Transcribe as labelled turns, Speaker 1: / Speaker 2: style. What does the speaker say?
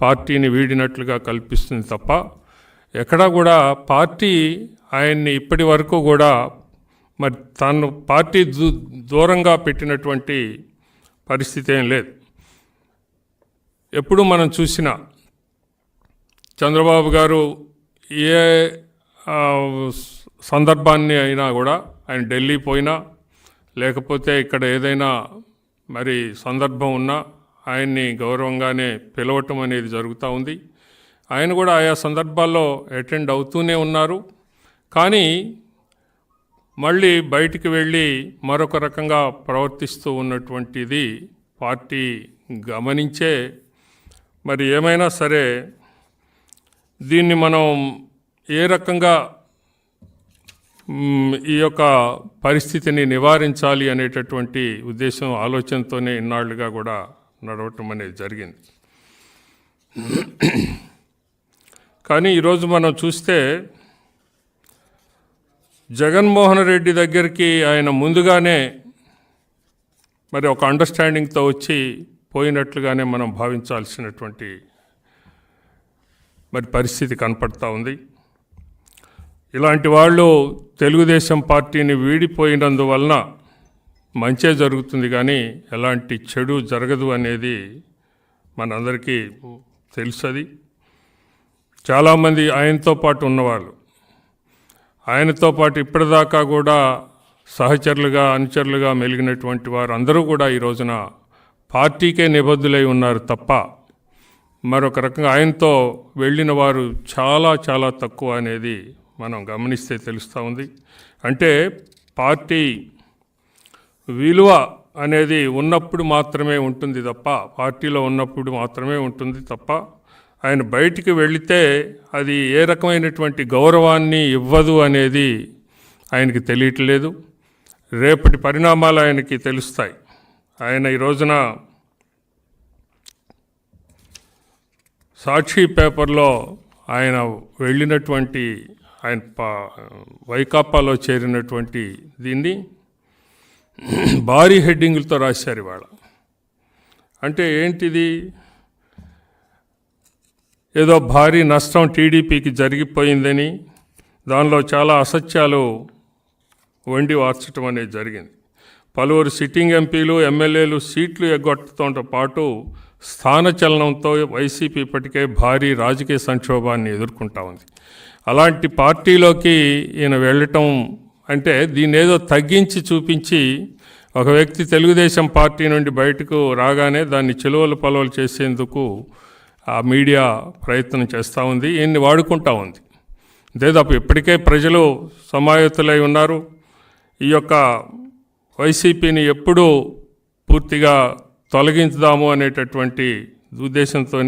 Speaker 1: పార్టీని వీడినట్లుగా కల్పిస్తుంది తప్ప ఎక్కడా కూడా పార్టీ ఆయన్ని ఇప్పటి వరకు కూడా మరి తను పార్టీ దూ దూరంగా పెట్టినటువంటి పరిస్థితి ఏం లేదు. ఎప్పుడు మనం చూసినా చంద్రబాబు గారు ఏ సందర్భాన్ని అయినా కూడా ఆయన ఢిల్లీ పోయినా లేకపోతే ఇక్కడ ఏదైనా మరి సందర్భం ఉన్నా ఆయన్ని గౌరవంగానే పిలవటం అనేది జరుగుతూ ఉంది. ఆయన కూడా ఆయా సందర్భాల్లో అటెండ్ అవుతూనే ఉన్నారు. కానీ మళ్ళీ బయటికి వెళ్ళి మరొక రకంగా ప్రవర్తిస్తూ ఉన్నటువంటిది పార్టీ గమనించే మరి ఏమైనా సరే దీన్ని మనం ఏ రకంగా ఈ యొక్క పరిస్థితిని నివారించాలి అనేటటువంటి ఉద్దేశం ఆలోచనతోనే ఇన్నాళ్ళుగా కూడా నడవటం అనేది జరిగింది. కానీ ఈరోజు మనం చూస్తే జగన్మోహన్ రెడ్డి దగ్గరికి ఆయన ముందుగానే మరి ఒక అండర్స్టాండింగ్తో వచ్చి పోయినట్లుగానే మనం భావించాల్సినటువంటి మరి పరిస్థితి కనపడతా ఉంది. ఇలాంటి వాళ్ళు తెలుగుదేశం పార్టీని వీడిపోయినందువలన మంచే జరుగుతుంది కానీ ఎలాంటి చెడు జరగదు అనేది మనందరికీ తెలుసది. చాలామంది ఆయనతో పాటు ఉన్నవాళ్ళు. ఆయనతో పాటు ఇప్పటిదాకా కూడా సహచరులుగా అనుచరులుగా మెలిగినటువంటి వారు అందరూ కూడా ఈ రోజున పార్టీకే నిబద్ధులై ఉన్నారు తప్ప మరొక రకంగా ఆయనతో వెళ్ళిన వారు చాలా చాలా తక్కువ అనేది మనం గమనిస్తే తెలుస్తూ ఉంది. అంటే పార్టీ విలువ అనేది ఉన్నప్పుడు మాత్రమే ఉంటుంది తప్ప పార్టీలో ఉన్నప్పుడు మాత్రమే ఉంటుంది తప్ప ఆయన బయటికి వెళితే అది ఏ రకమైనటువంటి గౌరవాన్ని ఇవ్వదు అనేది ఆయనకి తెలియట్లేదు. రేపటి పరిణామాలు ఆయనకి తెలుస్తాయి. ఆయన ఈ రోజున సాక్షి పేపర్లో ఆయన వెళ్ళినటువంటి ఆయన పా వైకాపాలో చేరినటువంటి దీన్ని భారీ హెడ్డింగులతో రాశారు ఇవాళ. అంటే ఏంటిది? ఏదో భారీ నష్టం టీడీపీకి జరిగిపోయిందని దానిలో చాలా అసత్యాలు వండి వార్చడం అనేది జరిగింది. పలువురు సిట్టింగ్ ఎంపీలు ఎమ్మెల్యేలు సీట్లు ఎగ్గొట్టడంతో పాటు స్థానచలనంతో వైసీపీ ఇప్పటికే భారీ రాజకీయ సంక్షోభాన్ని ఎదుర్కొంటా ఉంది. అలాంటి పార్టీలోకి ఈయన వెళ్ళటం అంటే దీన్ని ఏదో తగ్గించి చూపించి ఒక వ్యక్తి తెలుగుదేశం పార్టీ నుండి బయటకు రాగానే దాన్ని చెలువలు పలువలు చేసేందుకు ఆ మీడియా ప్రయత్నం చేస్తూ ఉంది ఈయన్ని వాడుకుంటా ఉంది. దేదాపు ఇప్పటికే ప్రజలు సమాయత్తులై ఉన్నారు. ఈ యొక్క వైసీపీని ఎప్పుడు పూర్తిగా తొలగించుదాము అనేటటువంటి ఉద్దేశంతోనే